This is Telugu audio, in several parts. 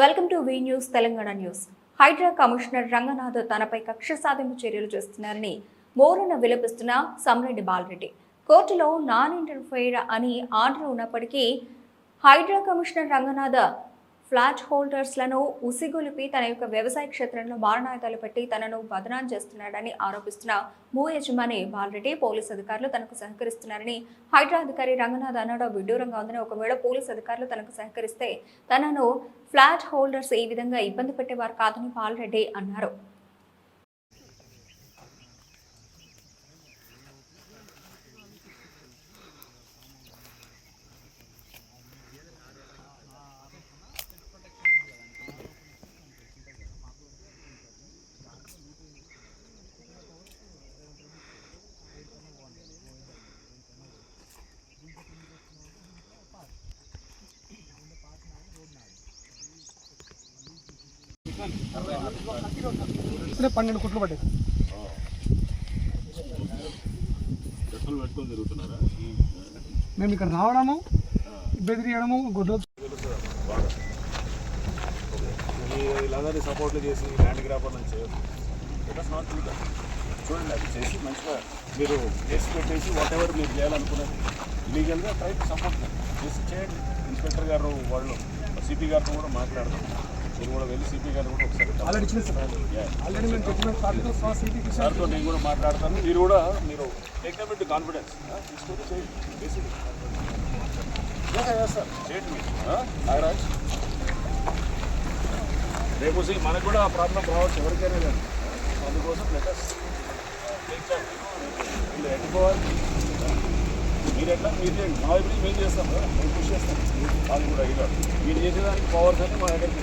Welcome to V news Telangana news. HYDRA commissioner Ranganath తనపై కక్ష సాధింపు చర్యలు చేస్తున్నారని మోరన విలపిస్తున్న సమ్రెడ్డి బాలరెడ్డి. కోర్టులో నాన్ ఇంటర్ఫైర్ అని ఆర్డర్ ఉన్నప్పటికీ హైడ్రా కమిషనర్ రంగనాథ్ ఫ్లాట్ హోల్డర్స్లను ఉసిగొలిపి తన యొక్క వ్యవసాయ క్షేత్రంలో మారణాయుధాలు పెట్టి తనను బదనాం చేస్తున్నాడని ఆరోపిస్తున్న భూ యజమాని బాలరెడ్డి పోలీసు అధికారులు తనకు సహకరిస్తున్నారని హైడ్రా అధికారి రంగనాథ్ అన్నాడు. విడ్డూరంగా ఉందని ఒకవేళ పోలీసు అధికారులు తనకు సహకరిస్తే తనను ఫ్లాట్ హోల్డర్స్ ఈ విధంగా ఇబ్బంది పెట్టేవారు కాదని పాల్రెడ్డి అన్నారు. ఇప్పుడే పన్నెండు కుట్లు పడ్డాయి. మేము ఇక్కడ రావడము బెదిరియడము గొడ్డలు వీళ్ళందరినీ సపోర్ట్లు చేసి ల్యాండ్ గ్రాపర్ నుంచి చూడండి అది చేసి మంచిగా మీరు కేసు పెట్టేసి వాట్ ఎవర్ మీరు చేయాలనుకున్నది లీగల్గా ట్రై సపోర్ట్ చేసి చేయండి. ఇన్స్పెక్టర్ గారు వాళ్ళు సిపి గారితో కూడా మాట్లాడదాం. మీరు కూడా వెళ్ళి సిపి గారు కూడా ఒకసారి సార్తో నేను కూడా మాట్లాడతాను. మీరు కూడా మీరు టేక్ దమ్ ఇంటూ కాన్ఫిడెన్స్ తీసుకొని చేయండి బేసిక్ సార్ చేయండి మీరు? నాగరాజ్ రేపు మనకు కూడా ఆ ప్రాబ్లం రావచ్చు. ఎవరికైనా కానీ. అందుకోసం లెటర్స్ వీళ్ళు ఎట్టుకోవాలి మీరు ఎట్లా? మీరు చేయండి. మా నుంచి మేము చేస్తాం. కదా మేము కృషి చేస్తాం. వాళ్ళు కూడా ఇలా మీరు చేసేదానికి పవర్స్ అన్ని మా దగ్గరికి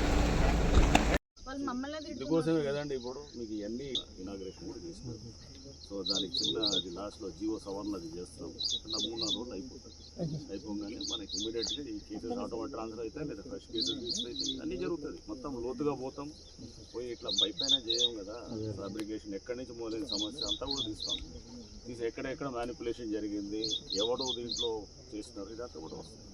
వాళ్ళు మమ్మల్ని ఇందుకోసమే కదండి ఇప్పుడు మీకు ఇవన్నీ ఇనాగ్రేషన్ కూడా తీసుకున్నాం సో దానికి చిన్న అది లాస్ట్లో జీవో సవరణ అది చేస్తున్నాం. చిన్న మూడు నాలుగు రోజులు అయిపోతుంది. అయిపోగానే మనకి ఇమీడియట్గా ఈ కేసెస్ ఆటోమేటిక్ ట్రాన్స్ఫర్ అయితే లేదా ఫ్రెష్ కేసెస్ తీసుకుని అయితే అన్నీ జరుగుతుంది మొత్తం లోతుగా పోతాం. పోయి ఇట్లా పైపైన చేయం కదా. ఫ్యాబ్రికేషన్ ఎక్కడి నుంచి మొదలైన సమస్య అంతా కూడా తీస్తాం. తీసి ఎక్కడెక్కడ మ్యానిపులేషన్ జరిగింది ఎవడో దీంట్లో చేసినారు ఇదంతా కూడా వస్తుంది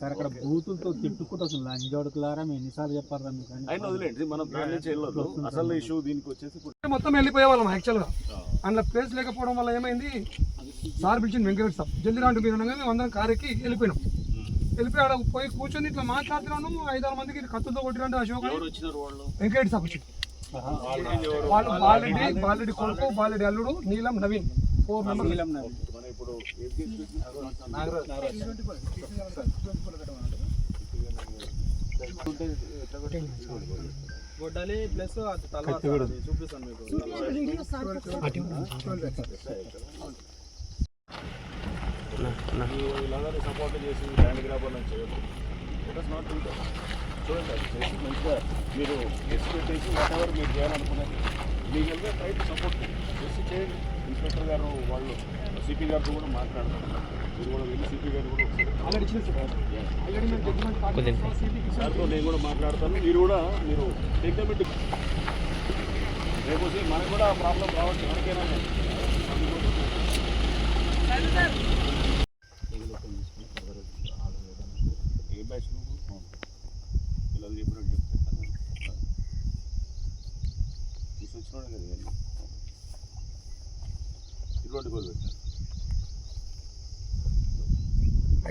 సార్ అక్కడ బూతులతో తిట్టుకుంటూ అసలు లంజోడుకులారా మేము ఎన్నిసార్లు చెప్పారా మీకు వదిలేండి మనం దాని నుంచి వెళ్ళొద్దు. అసలు ఇష్యూ దీనికి వచ్చేసి మొత్తం వెళ్ళిపోయే వాళ్ళం యాక్చువల్గా అందులో ప్లేస్ లేకపోవడం వల్ల ఏమైంది? సార్ పిలిచింది వెంకటరెడ్డి సార్. జల్దీ రాంటి మీరు అనగానే మేము అందరం కారెక్కి వెళ్ళిపోయినాం. వెళ్ళిపోయి ఆడ పోయి కూర్చొని ఇట్లా మాట్లాడుతున్నాను. ఐదారు మందికి కత్తులతో కొట్టిరంటే అశోక్ వెంకటరెడ్డి సార్ వచ్చింది వాళ్ళు బాలెడ్డి బాలెడ్డి కొడుకు బాలెడ్డి అల్లుడు నీలం నవీన్. ఫోర్ గొడ్డలి ప్లస్ అది తలవారు అది చూపిస్తాను మీకు. సపోర్ట్ చేసి ల్యాండ్ గ్రాబర్ నుంచి ఇట్ నాట్ చూడండి అది చేసి మంచిగా మీరు కేసు పెట్టేసి వాట్ ఎవర్ మీరు చేయాలనుకున్నది లీగల్గా ట్రై టు సపోర్ట్ చేసి చేయండి ఇన్స్పెక్టర్ గారు వాళ్ళు సిపి గారితో కూడా మాట్లాడతారు మీరు కూడా వెళ్ళి సిపి గారు కూడా సార్తో నేను కూడా మాట్లాడతాను మీరు కూడా మీరు టేక్ రేపు మనకు కూడా ప్రాబ్లం రావచ్చు ఎవరికైనా కానీ. ఏ బ్యాచ్ నువ్వు పిల్లలు చెప్పినట్టు చెప్తే తీసి వచ్చినాడు కదా ఇవన్నీ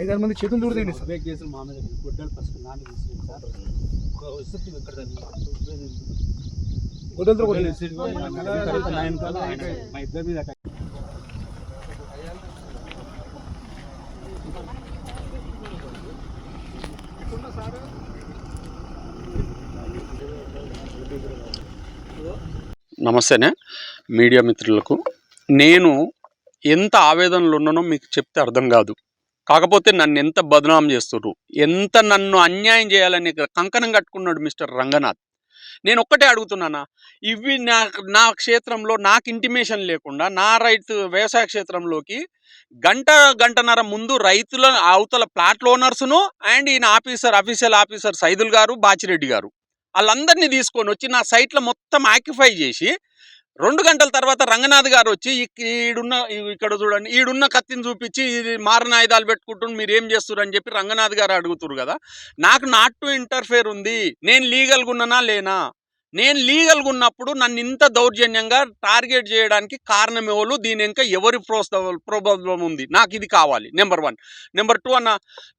ఐదారు మంది చేతులు దూరదండి సార్. అవే కేసులు మా మీద గుడ్డలు ఫస్ట్ నాటి తీసుకెళ్ళి సార్. ఒక విసుక్తి ఇక్కడ గొడ్డలతో మా ఇద్దరి మీద. నమస్తేనే మీడియా మిత్రులకు. నేను ఎంత ఆవేదనలో ఉన్నానో మీకు చెప్తే అర్థం కాదు. కాకపోతే నన్ను ఎంత బదనాం చేస్తుండ్రు ఎంత నన్ను అన్యాయం చేయాలని కంకణం కట్టుకున్నాడు మిస్టర్ రంగనాథ్. నేను ఒక్కటే అడుగుతున్నానా ఇవి నా నా క్షేత్రంలో నాకు ఇంటిమేషన్ లేకుండా నా రైతు వ్యవసాయ క్షేత్రంలోకి గంట గంటన్నర ముందు రైతుల అవతల ప్లాట్ ఓనర్స్ను అండ్ ఈయన officer official officer Saidul garu Bachireddy garu. వాళ్ళందరినీ తీసుకొని వచ్చి నా సైట్లో మొత్తం ఆక్యుఫై చేసి రెండు గంటల తర్వాత రంగనాథ్ గారు వచ్చి ఈడున్న ఇక్కడ చూడండి ఈడున్న కత్తిని చూపించి ఇది మారిన ఆయుధాలు పెట్టుకుంటుని మీరు ఏం చేస్తున్నారు అని చెప్పి రంగనాథ్ గారు అడుగుతురు కదా. నాకు నాట్ టు ఇంటర్ఫేర్ ఉంది. నేను లీగల్గా ఉన్నానా లేనా? నేను లీగల్గా ఉన్నప్పుడు నన్ను ఇంత దౌర్జన్యంగా టార్గెట్ చేయడానికి కారణం ఎవరు? దీని ఇంకా ఎవరి ప్రోత్స ప్రభుత్వం ఉంది? నాకు ఇది కావాలి నెంబర్ వన్. నెంబర్ టూ అన్న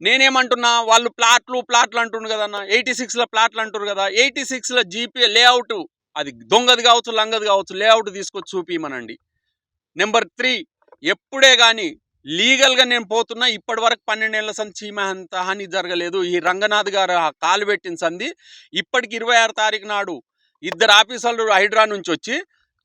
నేనేమంటున్నా వాళ్ళు ప్లాట్లు ప్లాట్లు అంటుండ్రు కదా అన్న ఎయిటీ సిక్స్లో ప్లాట్లు అంటారు కదా ఎయిటీ సిక్స్లో జీపీ లేఅవుట్ అది దొంగది కావచ్చు లంగది కావచ్చు లేఅవుట్ తీసుకొచ్చి చూపిమనండి నెంబర్ త్రీ ఎప్పుడే కానీ లీగల్గా నేను పోతున్నా ఇప్పటి వరకు పన్నెండేళ్ళ సంది చీమ అంత హాని జరగలేదు. ఈ రంగనాథ్ గారు కాలు పెట్టిన సంది ఇప్పటికి ఇరవై ఆరు తారీఖు నాడు ఇద్దరు ఆఫీసర్లు హైడ్రా నుంచి వచ్చి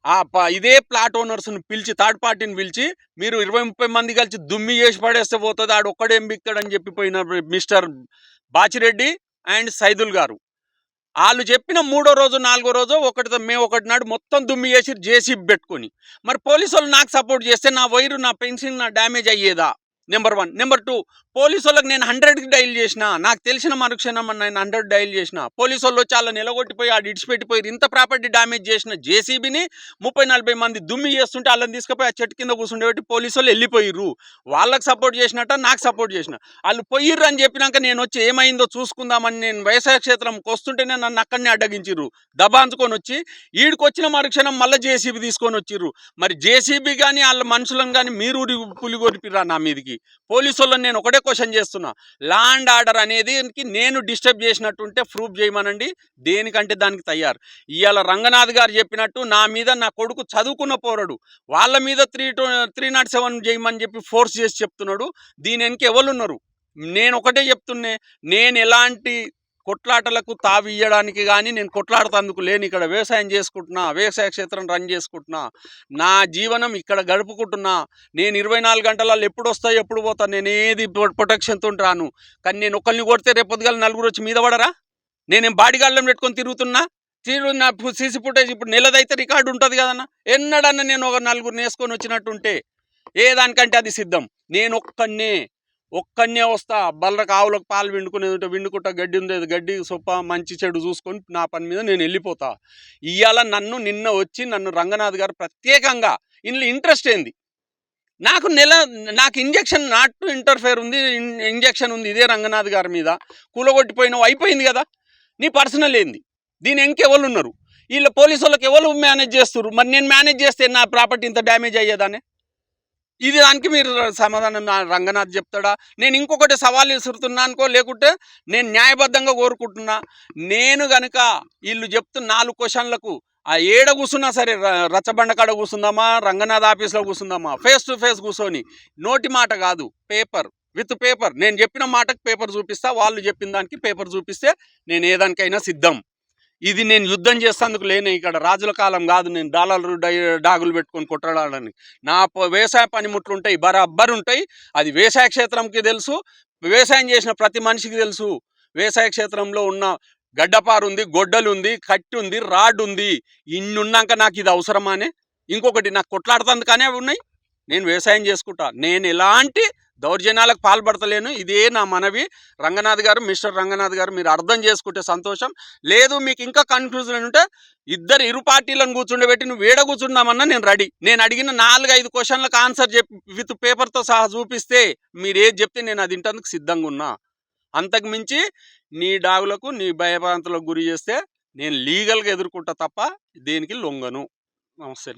ఆ ప- ఇదే ప్లాట్ ఓనర్స్ని పిలిచి థర్డ్ పార్టీని పిలిచి మీరు ఇరవై ముప్పై మంది కలిసి దుమ్మి చేసి పడేస్తే పోతుంది ఆడు ఒక్కడేం బిక్తాడని చెప్పిపోయిన మిస్టర్ బాచిరెడ్డి అండ్ సైదుల్ గారు. వాళ్ళు చెప్పిన మూడో రోజు నాలుగో రోజు ఒకటితో మేము ఒకటి నాడు మొత్తం దుమ్మి చేసి జేసీబీ పెట్టుకొని. మరి పోలీసు వాళ్ళు నాకు సపోర్ట్ చేస్తే నా వైరు నా పెన్షన్ నా damage అయ్యేదా? Number one number two police వాళ్ళకి నేను హండ్రెడ్కి డైల్ చేసిన నాకు తెలిసిన మరుక్షణం నేను హండ్రెడ్ డైల్ చేసిన పోలీసు వాళ్ళు వచ్చి వాళ్ళని నిలగొట్టిపోయి ఆడు ఇడిచిపెట్టిపోయి ఇంత ప్రాపర్టీ డ్యామేజ్ చేసిన జేసీబీని ముప్పై నలభై మంది దుమ్మి చేస్తుంటే వాళ్ళని తీసుకుపోయి ఆ చెట్టు కింద కూర్చుండేబట్టి పోలీసు వాళ్ళు వెళ్ళిపోయిర్రు. వాళ్ళకి సపోర్ట్ చేసినట్ట నాకు సపోర్ట్ చేసిన. వాళ్ళు పోయిర్రు అని చెప్పినాక నేను వచ్చి ఏమైందో చూసుకుందామని నేను వ్యవసాయ క్షేత్రంకి వస్తుంటేనే నన్ను అక్కడనే అడ్డగించిర్రు. దబాంచుకొని వచ్చి ఈడికొచ్చిన మరుక్షణం మళ్ళీ జేసీబీ తీసుకొని వచ్చిర్రు. మరి జేసీబీ కానీ వాళ్ళ మనుషులను కానీ మీరు పులిగొరిపిరా నా మీదకి? పోలీసు వాళ్ళని నేను ఒకటే క్వశ్చన్ చేస్తున్నా. ల్యాండ్ ఆర్డర్ అనేది నేను డిస్టర్బ్ చేసినట్టుంటే ప్రూఫ్ చేయమనండి. దేనికంటే దానికి తయారు. ఇవాళ రంగనాథ్ గారు చెప్పినట్టు నా మీద నా కొడుకు చదువుకున్న పోరడు. వాళ్ళ మీద three two three nought seven చేయమని చెప్పి ఫోర్స్ చేసి చెప్తున్నాడు. దీని వెనక ఎవరున్నారు నేను ఒకటే చెప్తున్నే. నేను ఎలాంటి కొట్లాటలకు తావి ఇయ్యడానికి కానీ నేను కొట్లాడుతందుకు లేని. ఇక్కడ వ్యవసాయం చేసుకుంటున్నా వ్యవసాయ క్షేత్రం రన్ చేసుకుంటున్నా. నా జీవనం ఇక్కడ గడుపుకుంటున్నా. నేను ఇరవై నాలుగు గంటలలో ఎప్పుడు వస్తా ఎప్పుడు పోతా నేను ఏది ప్రొటెక్షన్తో రాను. కానీ నేను ఒకరిని కొడితే రేపొద్దుగాల నలుగురు వచ్చి మీద పడరా? నేనేం బాడిగాళ్ళం పెట్టుకొని తిరుగుతున్నా? తిరుగు నా సీసీ ఫుటేజ్ ఇప్పుడు నెలదైతే రికార్డు ఉంటుంది కదన్న. ఎన్నడన్నా నేను ఒక నలుగురిని వేసుకొని వచ్చినట్టుంటే ఏ దానికంటే అది సిద్ధం. నేను ఒక్కనే ఒక్కనే వస్తా. బల్లరకు ఆవులకు పాలు విండుకునేది ఉంటే విండుకుంటా గడ్డి ఉండేది గడ్డి సొప్ప మంచి చెడు చూసుకొని నా పని మీద నేను వెళ్ళిపోతా. ఇవాళ నన్ను నిన్న వచ్చి నన్ను రంగనాథ్ గారు ప్రత్యేకంగా ఇందులో ఇంట్రెస్ట్ ఏంది? నాకు నెల నాకు ఇంజక్షన్ నాట్ టు ఇంటర్ఫేర్ ఉంది ఇంజక్షన్ ఉంది ఇదే రంగనాథ్ గారి మీద. కూలగొట్టిపోయినావు అయిపోయింది కదా? నీ పర్సనల్ ఏంది? దీని ఇంకెవరు ఉన్నారు? వీళ్ళ పోలీసు వాళ్ళకి ఎవరు మేనేజ్ చేస్తారు మరి నేను మేనేజ్ చేస్తే నా ప్రాపర్టీ ఇంత డ్యామేజ్ అయ్యేదానే ఇది దానికి మీరు సమాధానం రంగనాథ్ చెప్తాడా? నేను ఇంకొకటి సవాల్ విసురుతున్నా అనుకో లేకుంటే నేను న్యాయబద్ధంగా కోరుకుంటున్నా. నేను గనక వీళ్ళు చెప్తున్న నాలుగు క్వశ్చన్లకు ఆ ఏడ కూర్చున్నా సరే రచ్చబండ కాడ కూర్చుందామా రంగనాథ్ ఆఫీస్లో కూర్చుందామా ఫేస్ టు ఫేస్ కూర్చొని నోటి మాట కాదు పేపర్ విత్ పేపర్. నేను చెప్పిన మాటకు పేపర్ చూపిస్తా వాళ్ళు చెప్పిన దానికి పేపర్ చూపిస్తే నేను ఏదానికైనా సిద్ధం. ఇది నేను యుద్ధం చేసేందుకు లేనే ఇక్కడ రాజుల కాలం కాదు నేను డాలర్లు డాగులు పెట్టుకొని కొట్టడానికి నా వ్యవసాయ పనిముట్లు ఉంటాయి బరాబర్ ఉంటాయి. అది వ్యవసాయ క్షేత్రంకి తెలుసు వ్యవసాయం చేసిన ప్రతి మనిషికి తెలుసు. వ్యవసాయ క్షేత్రంలో ఉన్న గడ్డపారు ఉంది గొడ్డలు ఉంది కట్టి ఉంది రాడ్ ఉంది ఇన్ని ఉన్నాక నాకు ఇది అవసరమానే. ఇంకొకటి నాకు కొట్లాడుతుంది కానీ అవి ఉన్నాయి. నేను వ్యవసాయం చేసుకుంటా. నేను ఎలాంటి దౌర్జన్యాలకు పాల్పడతలేను. ఇదే నా మనవి. రంగనాథ్ గారు మిస్టర్ రంగనాథ్ గారు మీరు అర్థం చేసుకుంటే సంతోషం. లేదు మీకు ఇంకా కన్ఫ్యూజన్ ఉంటే ఇద్దరు ఇరు పార్టీలను కూర్చుండబెట్టి నువ్వు వేడ కూర్చున్నామన్నా నేను రెడీ. నేను అడిగిన నాలుగు ఐదు క్వశ్చన్లకు ఆన్సర్ చెప్పి విత్ పేపర్తో సహా చూపిస్తే మీరు ఏది చెప్తే నేను అది ఇంటందుకు సిద్ధంగా ఉన్నా. అంతకు మించి నీ డాగులకు నీ భయభ్రాంతులకు గురి చేస్తే నేను లీగల్గా ఎదుర్కొంటా తప్ప దేనికి లొంగను. నమస్తే